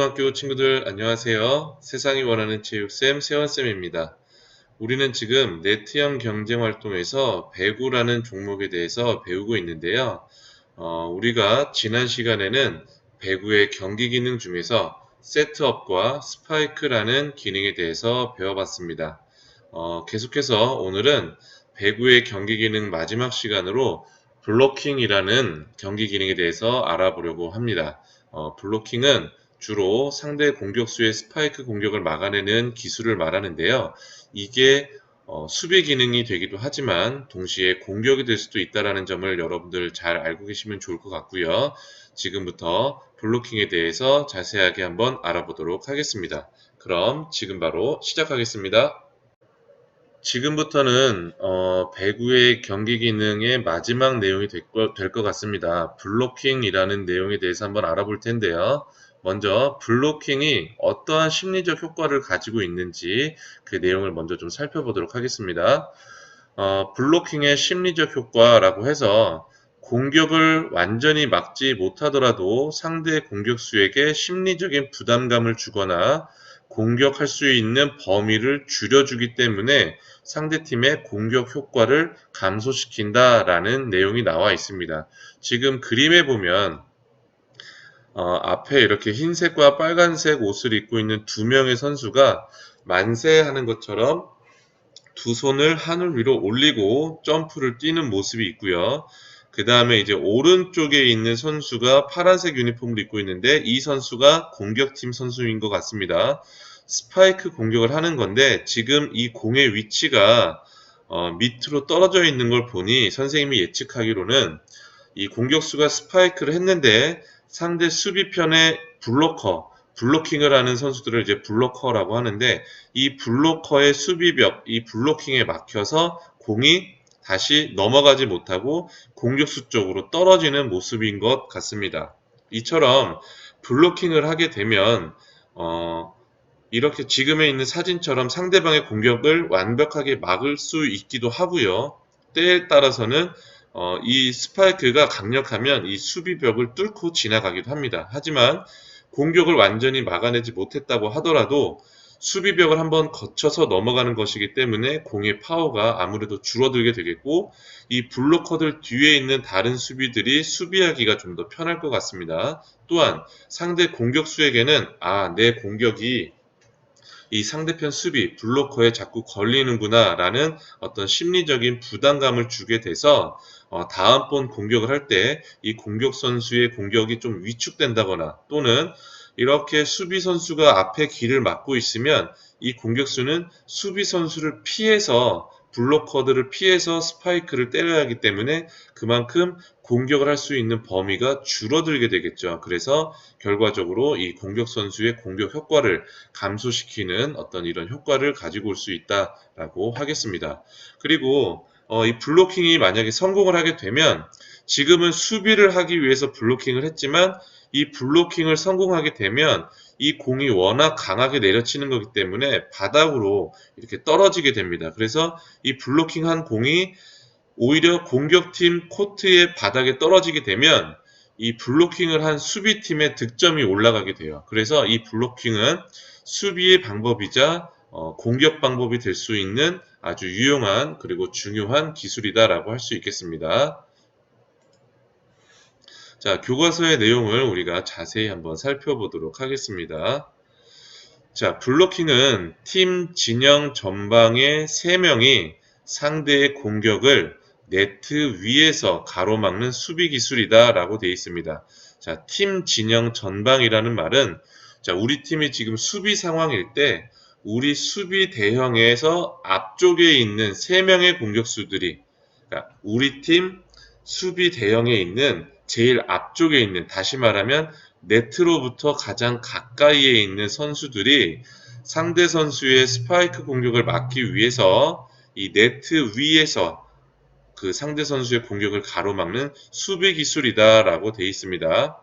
세영중학교 친구들 안녕하세요. 세상이 원하는 체육쌤 세원쌤입니다. 우리는 지금 네트형 경쟁 활동에서 배구라는 종목에 대해서 배우고 있는데요. 어, 우리가 지난 시간에는 배구의 경기 기능 중에서 세트업과 스파이크라는 기능에 대해서 배워봤습니다. 어, 계속해서 오늘은 배구의 경기 기능 마지막 시간으로 블로킹이라는 경기 기능에 대해서 알아보려고 합니다. 어, 블로킹은 주로 상대 공격수의 스파이크 공격을 막아내는 기술을 말하는데요. 이게 어, 수비 기능이 되기도 하지만 동시에 공격이 될 수도 있다는 점을 여러분들 잘 알고 계시면 좋을 것 같고요. 지금부터 블로킹에 대해서 자세하게 한번 알아보도록 하겠습니다. 그럼 지금 바로 시작하겠습니다. 지금부터는 어, 배구의 경기 기능의 마지막 내용이 될 것 같습니다. 블로킹이라는 내용에 대해서 한번 알아볼 텐데요. 먼저 블로킹이 어떠한 심리적 효과를 가지고 있는지 그 내용을 먼저 좀 살펴보도록 하겠습니다. 어, 블로킹의 심리적 효과라고 해서 공격을 완전히 막지 못하더라도 상대 공격수에게 심리적인 부담감을 주거나 공격할 수 있는 범위를 줄여주기 때문에 상대팀의 공격 효과를 감소시킨다라는 내용이 나와 있습니다. 지금 그림에 보면 어, 앞에 이렇게 흰색과 빨간색 옷을 입고 있는 두 명의 선수가 만세하는 것처럼 두 손을 하늘 위로 올리고 점프를 뛰는 모습이 있고요. 그 다음에 이제 오른쪽에 있는 선수가 파란색 유니폼을 입고 있는데 이 선수가 공격팀 선수인 것 같습니다. 스파이크 공격을 하는 건데 지금 이 공의 위치가 어, 밑으로 떨어져 있는 걸 보니 선생님이 예측하기로는 이 공격수가 스파이크를 했는데 상대 수비편의 블로커, 블로킹을 하는 선수들을 이제 블로커라고 하는데 이 블로커의 수비벽, 이 블로킹에 막혀서 공이 다시 넘어가지 못하고 공격수 쪽으로 떨어지는 모습인 것 같습니다. 이처럼 블로킹을 하게 되면 어, 이렇게 지금에 있는 사진처럼 상대방의 공격을 완벽하게 막을 수 있기도 하고요. 때에 따라서는 어, 이 스파이크가 강력하면 이 수비벽을 뚫고 지나가기도 합니다. 하지만 공격을 완전히 막아내지 못했다고 하더라도 수비벽을 한번 거쳐서 넘어가는 것이기 때문에 공의 파워가 아무래도 줄어들게 되겠고 이 블로커들 뒤에 있는 다른 수비들이 수비하기가 좀 더 편할 것 같습니다. 또한 상대 공격수에게는 아, 내 공격이 이 상대편 수비, 블로커에 자꾸 걸리는구나 라는 어떤 심리적인 부담감을 주게 돼서 어, 다음번 공격을 할 때 이 공격 선수의 공격이 좀 위축된다거나 또는 이렇게 수비 선수가 앞에 길을 막고 있으면 이 공격수는 수비 선수를 피해서 블로커들을 피해서 스파이크를 때려야 하기 때문에 그만큼 공격을 할 수 있는 범위가 줄어들게 되겠죠. 그래서 결과적으로 이 공격 선수의 공격 효과를 감소시키는 어떤 이런 효과를 가지고 올 수 있다라고 하겠습니다. 그리고 어, 이 블로킹이 만약에 성공을 하게 되면 지금은 수비를 하기 위해서 블로킹을 했지만 이 블로킹을 성공하게 되면 이 공이 워낙 강하게 내려치는 거기 때문에 바닥으로 이렇게 떨어지게 됩니다. 그래서 이 블로킹한 공이 오히려 공격팀 코트의 바닥에 떨어지게 되면 이 블로킹을 한 수비팀의 득점이 올라가게 돼요. 그래서 이 블로킹은 수비의 방법이자 어, 공격 방법이 될 수 있는 아주 유용한 그리고 중요한 기술이다라고 할 수 있겠습니다. 자, 교과서의 내용을 우리가 자세히 한번 살펴보도록 하겠습니다. 자, 블로킹은 팀 진영 전방의 3명이 상대의 공격을 네트 위에서 가로막는 수비 기술이다 라고 되어 있습니다. 자, 팀 진영 전방이라는 말은 자, 우리 팀이 지금 수비 상황일 때 우리 수비 대형에서 앞쪽에 있는 3명의 공격수들이 그러니까 우리 팀 수비 대형에 있는 제일 앞쪽에 있는 다시 말하면 네트로부터 가장 가까이에 있는 선수들이 상대 선수의 스파이크 공격을 막기 위해서 이 네트 위에서 그 상대 선수의 공격을 가로막는 수비 기술이다라고 되어 있습니다.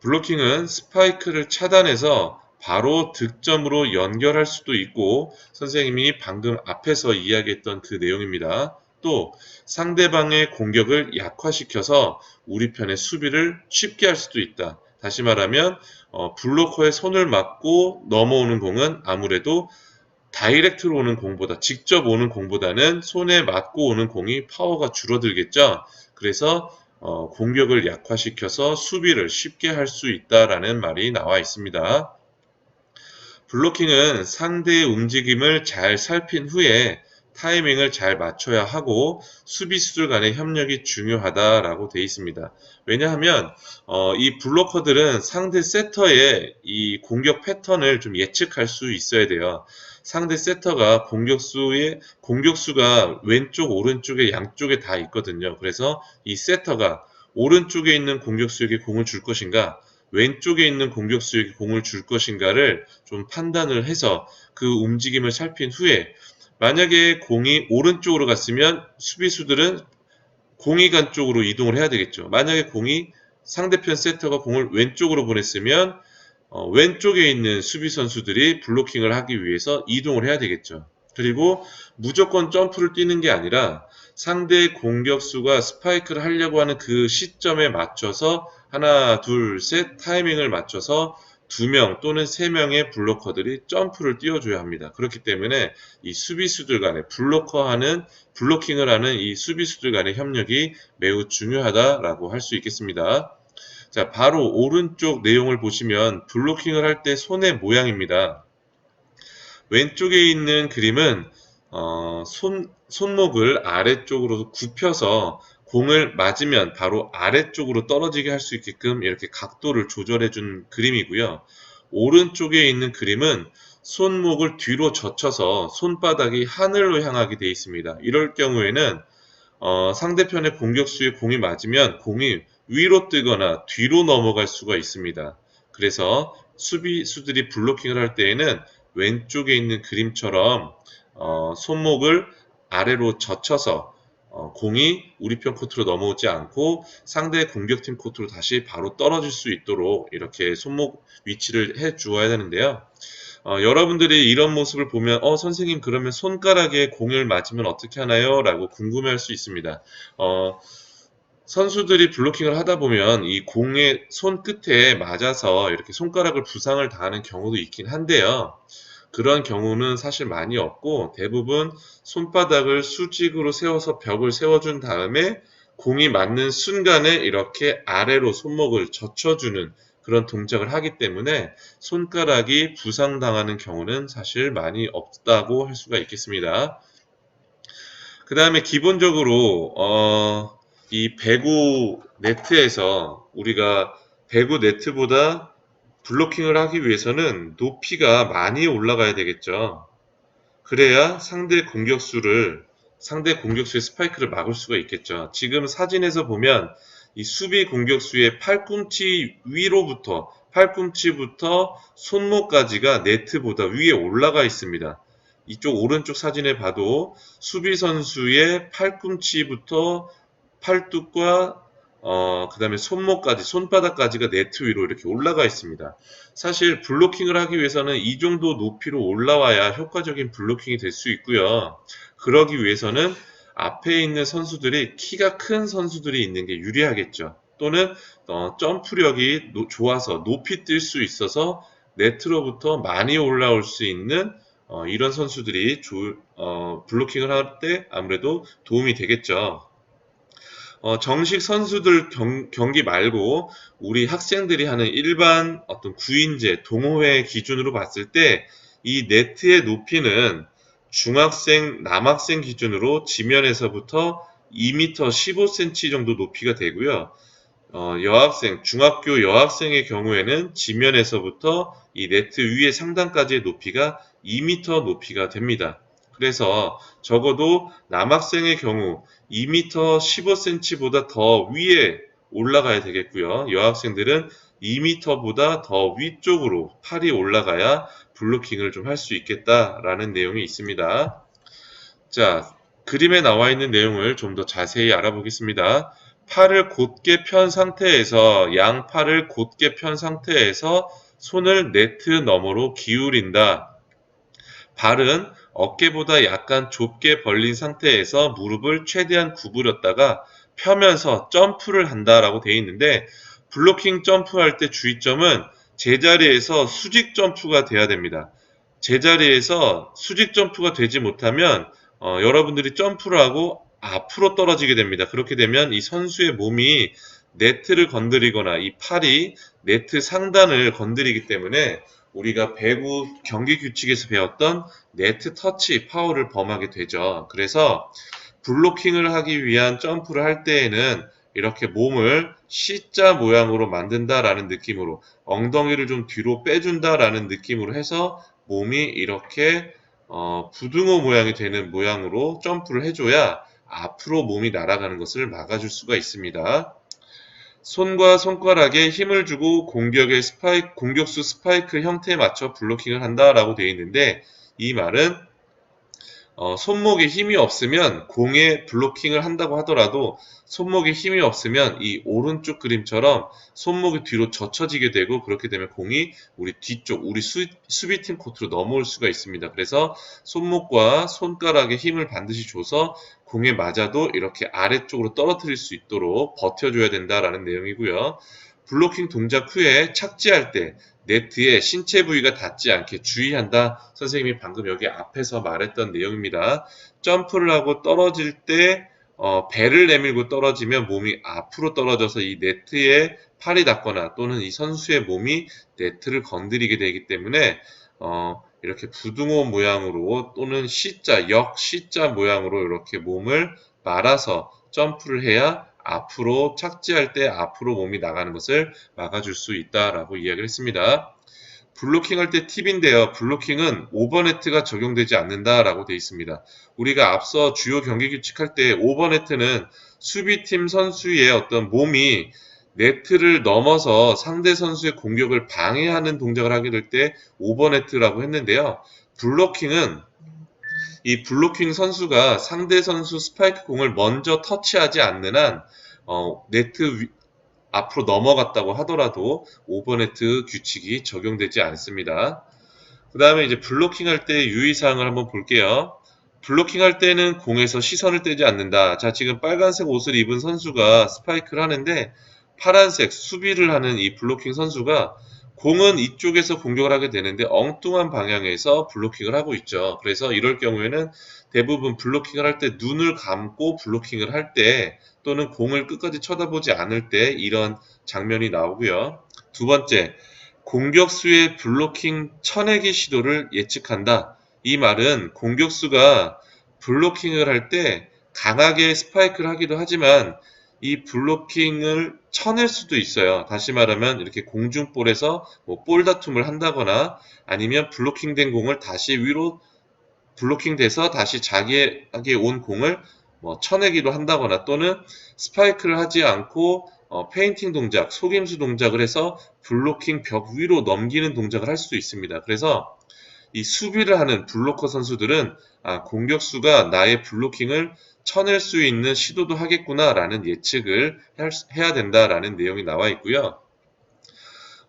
블로킹은 스파이크를 차단해서 바로 득점으로 연결할 수도 있고 선생님이 방금 앞에서 이야기했던 그 내용입니다. 또 상대방의 공격을 약화시켜서 우리 편의 수비를 쉽게 할 수도 있다. 다시 말하면 어, 블로커에 손을 맞고 넘어오는 공은 아무래도 다이렉트로 오는 공보다 직접 오는 공보다는 손에 맞고 오는 공이 파워가 줄어들겠죠. 그래서 어, 공격을 약화시켜서 수비를 쉽게 할 수 있다라는 말이 나와 있습니다. 블로킹은 상대의 움직임을 잘 살핀 후에 타이밍을 잘 맞춰야 하고 수비수들 간의 협력이 중요하다라고 되어 있습니다. 왜냐하면 어, 이 블로커들은 상대 세터의 이 공격 패턴을 좀 예측할 수 있어야 돼요. 상대 세터가 공격수의 공격수가 왼쪽 오른쪽에 양쪽에 다 있거든요. 그래서 이 세터가 오른쪽에 있는 공격수에게 공을 줄 것인가 왼쪽에 있는 공격수에게 공을 줄 것인가를 좀 판단을 해서 그 움직임을 살핀 후에 만약에 공이 오른쪽으로 갔으면 수비수들은 공이 간 쪽으로 이동을 해야 되겠죠. 만약에 공이 상대편 세터가 공을 왼쪽으로 보냈으면 어, 왼쪽에 있는 수비 선수들이 블로킹을 하기 위해서 이동을 해야 되겠죠. 그리고 무조건 점프를 뛰는 게 아니라 상대 공격수가 스파이크를 하려고 하는 그 시점에 맞춰서 하나, 둘, 셋 타이밍을 맞춰서 두 명 또는 세 명의 블로커들이 점프를 띄워줘야 합니다. 그렇기 때문에 이 수비수들 간의 블로커하는 블로킹을 하는 이 수비수들 간의 협력이 매우 중요하다라고 할 수 있겠습니다. 자, 바로 오른쪽 내용을 보시면 블로킹을 할 때 손의 모양입니다. 왼쪽에 있는 그림은 어, 손, 손목을 아래쪽으로 굽혀서 공을 맞으면 바로 아래쪽으로 떨어지게 할 수 있게끔 이렇게 각도를 조절해 준 그림이고요. 오른쪽에 있는 그림은 손목을 뒤로 젖혀서 손바닥이 하늘로 향하게 되어 있습니다. 이럴 경우에는 어, 상대편의 공격수의 공이 맞으면 공이 위로 뜨거나 뒤로 넘어갈 수가 있습니다. 그래서 수비수들이 블로킹을 할 때에는 왼쪽에 있는 그림처럼 어, 손목을 아래로 젖혀서 어, 공이 우리 편 코트로 넘어오지 않고 상대 공격팀 코트로 다시 바로 떨어질 수 있도록 이렇게 손목 위치를 해 주어야 되는데요. 어, 여러분들이 이런 모습을 보면 어 선생님 그러면 손가락에 공을 맞으면 어떻게 하나요? 라고 궁금해할 수 있습니다. 어, 선수들이 블로킹을 하다 보면 이 공의 손 끝에 맞아서 이렇게 손가락을 부상을 당하는 경우도 있긴 한데요. 그런 경우는 사실 많이 없고 대부분 손바닥을 수직으로 세워서 벽을 세워준 다음에 공이 맞는 순간에 이렇게 아래로 손목을 젖혀주는 그런 동작을 하기 때문에 손가락이 부상당하는 경우는 사실 많이 없다고 할 수가 있겠습니다. 그 다음에 기본적으로 어, 이 배구 네트에서 우리가 배구 네트보다 블로킹을 하기 위해서는 높이가 많이 올라가야 되겠죠. 그래야 상대 공격수를 상대 공격수의 스파이크를 막을 수가 있겠죠. 지금 사진에서 보면 이 수비 공격수의 팔꿈치 위로부터 팔꿈치부터 손목까지가 네트보다 위에 올라가 있습니다. 이쪽 오른쪽 사진에 봐도 수비 선수의 팔꿈치부터 팔뚝과 어, 그 다음에 손목까지, 손바닥까지가 네트 위로 이렇게 올라가 있습니다. 사실 블로킹을 하기 위해서는 이 정도 높이로 올라와야 효과적인 블로킹이 될 수 있고요. 그러기 위해서는 앞에 있는 선수들이 키가 큰 선수들이 있는 게 유리하겠죠. 또는 어, 점프력이 노, 좋아서 높이 뛸 수 있어서 네트로부터 많이 올라올 수 있는 어, 이런 선수들이 조, 어, 블로킹을 할 때 아무래도 도움이 되겠죠. 어, 정식 선수들 경, 경기 말고 우리 학생들이 하는 일반 어떤 구인제, 동호회 기준으로 봤을 때 이 네트의 높이는 중학생, 남학생 기준으로 지면에서부터 2m 15cm 정도 높이가 되고요. 어, 여학생, 중학교 여학생의 경우에는 지면에서부터 이 네트 위에 상단까지의 높이가 2m 높이가 됩니다. 그래서 적어도 남학생의 경우 2m 15cm보다 더 위에 올라가야 되겠고요. 여학생들은 2m보다 더 위쪽으로 팔이 올라가야 블로킹을 좀 할 수 있겠다라는 내용이 있습니다. 자, 그림에 나와 있는 내용을 좀 더 자세히 알아보겠습니다. 팔을 곧게 편 상태에서 양 팔을 곧게 편 상태에서 손을 네트 너머로 기울인다. 발은 어깨보다 약간 좁게 벌린 상태에서 무릎을 최대한 구부렸다가 펴면서 점프를 한다라고 되어 있는데 블로킹 점프할 때 주의점은 제자리에서 수직 점프가 돼야 됩니다. 제자리에서 수직 점프가 되지 못하면 어, 여러분들이 점프를 하고 앞으로 떨어지게 됩니다. 그렇게 되면 이 선수의 몸이 네트를 건드리거나 이 팔이 네트 상단을 건드리기 때문에 우리가 배구 경기 규칙에서 배웠던 네트 터치 파워를 범하게 되죠. 그래서 블로킹을 하기 위한 점프를 할 때에는 이렇게 몸을 C자 모양으로 만든다라는 느낌으로 엉덩이를 좀 뒤로 빼준다라는 느낌으로 해서 몸이 이렇게 어, 부등호 모양이 되는 모양으로 점프를 해줘야 앞으로 몸이 날아가는 것을 막아줄 수가 있습니다. 손과 손가락에 힘을 주고 공격의 스파이크, 공격수 스파이크 형태에 맞춰 블로킹을 한다라고 되어 있는데 이 말은 어, 손목에 힘이 없으면 공에 블로킹을 한다고 하더라도 손목에 힘이 없으면 이 오른쪽 그림처럼 손목이 뒤로 젖혀지게 되고 그렇게 되면 공이 우리 뒤쪽 우리 수, 수비팀 코트로 넘어올 수가 있습니다. 그래서 손목과 손가락에 힘을 반드시 줘서 공에 맞아도 이렇게 아래쪽으로 떨어뜨릴 수 있도록 버텨줘야 된다라는 내용이고요. 블로킹 동작 후에 착지할 때 네트에 신체 부위가 닿지 않게 주의한다. 선생님이 방금 여기 앞에서 말했던 내용입니다. 점프를 하고 떨어질 때 어, 배를 내밀고 떨어지면 몸이 앞으로 떨어져서 이 네트에 팔이 닿거나 또는 이 선수의 몸이 네트를 건드리게 되기 때문에 어, 이렇게 부등호 모양으로 또는 C자, 역 C자 모양으로 이렇게 몸을 말아서 점프를 해야 앞으로 착지할 때 앞으로 몸이 나가는 것을 막아줄 수 있다라고 이야기를 했습니다. 블로킹 할 때 팁인데요. 블로킹은 오버네트가 적용되지 않는다라고 되어 있습니다. 우리가 앞서 주요 경기 규칙할 때 오버네트는 수비팀 선수의 어떤 몸이 네트를 넘어서 상대 선수의 공격을 방해하는 동작을 하게 될 때 오버네트라고 했는데요. 블로킹은 이 블로킹 선수가 상대 선수 스파이크 공을 먼저 터치하지 않는 한 어, 네트 위, 앞으로 넘어갔다고 하더라도 오버네트 규칙이 적용되지 않습니다. 그 다음에 이제 블로킹 할 때 유의사항을 한번 볼게요. 블로킹 할 때는 공에서 시선을 떼지 않는다. 자, 지금 빨간색 옷을 입은 선수가 스파이크를 하는데 파란색 수비를 하는 이 블로킹 선수가 공은 이쪽에서 공격을 하게 되는데 엉뚱한 방향에서 블로킹을 하고 있죠. 그래서 이럴 경우에는 대부분 블로킹을 할 때 눈을 감고 블로킹을 할 때 또는 공을 끝까지 쳐다보지 않을 때 이런 장면이 나오고요. 두 번째, 공격수의 블로킹 쳐내기 시도를 예측한다. 이 말은 공격수가 블로킹을 할 때 강하게 스파이크를 하기도 하지만 이 블로킹을 쳐낼 수도 있어요. 다시 말하면 이렇게 공중볼에서 뭐 볼 다툼을 한다거나 아니면 블로킹된 공을 다시 위로 블로킹돼서 다시 자기에게 온 공을 뭐 쳐내기도 한다거나 또는 스파이크를 하지 않고 어, 페인팅 동작, 속임수 동작을 해서 블로킹 벽 위로 넘기는 동작을 할수 있습니다. 그래서 이 수비를 하는 블로커 선수들은 아, 공격수가 나의 블로킹을 쳐낼 수 있는 시도도 하겠구나라는 예측을 해야 된다라는 내용이 나와 있고요.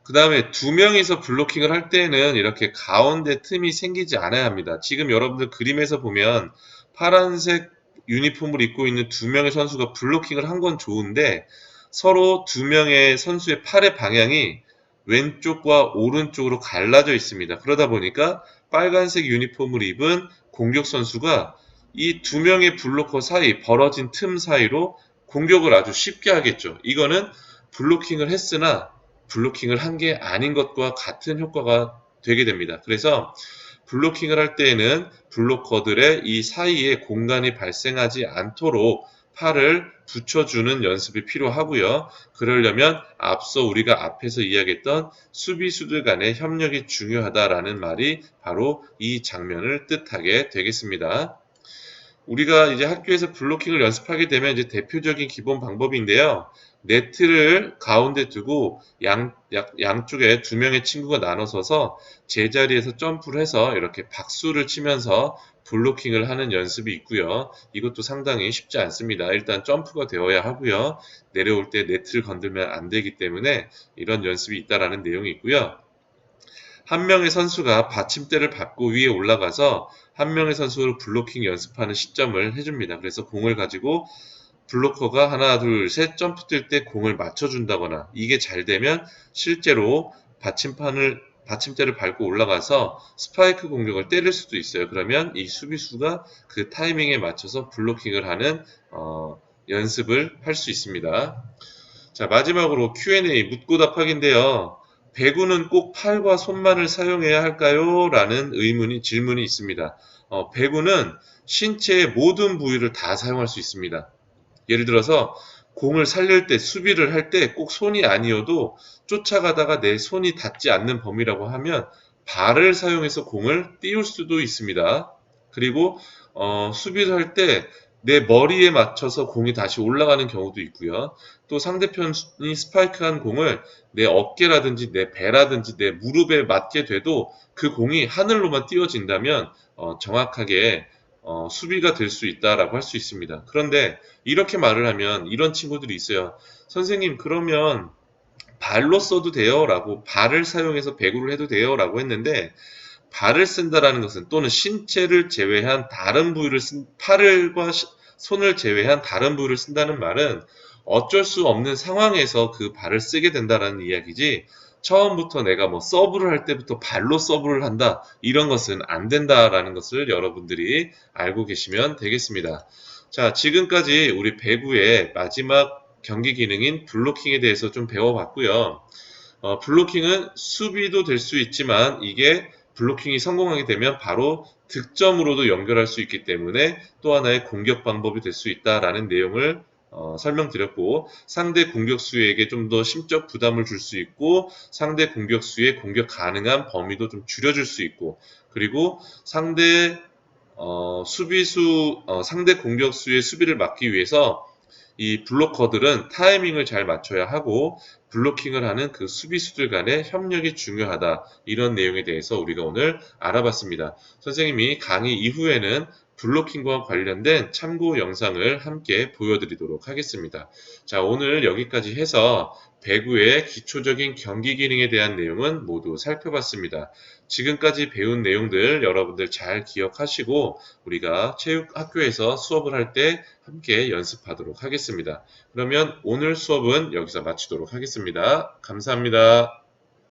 그 다음에 두 명이서 블로킹을 할 때는 이렇게 가운데 틈이 생기지 않아야 합니다. 지금 여러분들 그림에서 보면 파란색 유니폼을 입고 있는 두 명의 선수가 블로킹을 한 건 좋은데 서로 두 명의 선수의 팔의 방향이 왼쪽과 오른쪽으로 갈라져 있습니다. 그러다 보니까 빨간색 유니폼을 입은 공격 선수가 이 두 명의 블로커 사이 벌어진 틈 사이로 공격을 아주 쉽게 하겠죠. 이거는 블로킹을 했으나 블로킹을 한 게 아닌 것과 같은 효과가 되게 됩니다. 그래서 블로킹을 할 때에는 블로커들의 이 사이에 공간이 발생하지 않도록 팔을 붙여주는 연습이 필요하고요. 그러려면 앞서 우리가 앞에서 이야기했던 수비수들 간의 협력이 중요하다라는 말이 바로 이 장면을 뜻하게 되겠습니다. 우리가 이제 학교에서 블로킹을 연습하게 되면 이제 대표적인 기본 방법인데요. 네트를 가운데 두고 양, 양 쪽에 두 명의 친구가 나눠서서 제자리에서 점프를 해서 이렇게 박수를 치면서 블로킹을 하는 연습이 있고요. 이것도 상당히 쉽지 않습니다. 일단 점프가 되어야 하고요. 내려올 때 네트를 건들면 안 되기 때문에 이런 연습이 있다라는 내용이 있고요. 한 명의 선수가 받침대를 밟고 위에 올라가서 한 명의 선수를 블로킹 연습하는 시점을 해줍니다. 그래서 공을 가지고 블로커가 하나, 둘, 셋 점프 뛸 때 공을 맞춰준다거나 이게 잘 되면 실제로 받침판을 받침대를 밟고 올라가서 스파이크 공격을 때릴 수도 있어요. 그러면 이 수비수가 그 타이밍에 맞춰서 블로킹을 하는 어, 연습을 할 수 있습니다. 자 마지막으로 Q&A 묻고 답하기인데요. 배구는 꼭 팔과 손만을 사용해야 할까요? 라는 의문이 질문이 있습니다. 어, 배구는 신체의 모든 부위를 다 사용할 수 있습니다. 예를 들어서 공을 살릴 때 수비를 할 때 꼭 손이 아니어도 쫓아가다가 내 손이 닿지 않는 범위라고 하면 발을 사용해서 공을 띄울 수도 있습니다. 그리고 어, 수비를 할 때 내 머리에 맞춰서 공이 다시 올라가는 경우도 있고요. 또 상대편이 스파이크한 공을 내 어깨라든지 내 배라든지 내 무릎에 맞게 돼도 그 공이 하늘로만 띄워진다면 어, 정확하게 어, 수비가 될 수 있다라고 할 수 있습니다. 그런데 이렇게 말을 하면 이런 친구들이 있어요. 선생님, 그러면 발로 써도 돼요? 라고 발을 사용해서 배구를 해도 돼요? 라고 했는데 발을 쓴다라는 것은 또는 신체를 제외한 다른 부위를 쓴 시- 손을 제외한 다른 부위를 쓴다는 말은 어쩔 수 없는 상황에서 그 발을 쓰게 된다라는 이야기지 처음부터 내가 뭐 서브를 할 때부터 발로 서브를 한다 이런 것은 안 된다라는 것을 여러분들이 알고 계시면 되겠습니다. 자, 지금까지 우리 배구의 마지막 경기 기능인 블로킹에 대해서 좀 배워봤고요. 어, 블로킹은 수비도 될 수 있지만 이게 블로킹이 성공하게 되면 바로 득점으로도 연결할 수 있기 때문에 또 하나의 공격 방법이 될 수 있다라는 내용을 어, 설명드렸고 상대 공격수에게 좀 더 심적 부담을 줄 수 있고 상대 공격수의 공격 가능한 범위도 좀 줄여줄 수 있고 그리고 상대 어, 수비수 어, 상대 공격수의 수비를 막기 위해서 이 블로커들은 타이밍을 잘 맞춰야 하고 블로킹을 하는 그 수비수들 간의 협력이 중요하다. 이런 내용에 대해서 우리가 오늘 알아봤습니다. 선생님이 강의 이후에는 블로킹과 관련된 참고 영상을 함께 보여드리도록 하겠습니다. 자, 오늘 여기까지 해서 배구의 기초적인 경기 기능에 대한 내용은 모두 살펴봤습니다. 지금까지 배운 내용들 여러분들 잘 기억하시고 우리가 체육학교에서 수업을 할 때 함께 연습하도록 하겠습니다. 그러면 오늘 수업은 여기서 마치도록 하겠습니다. 감사합니다.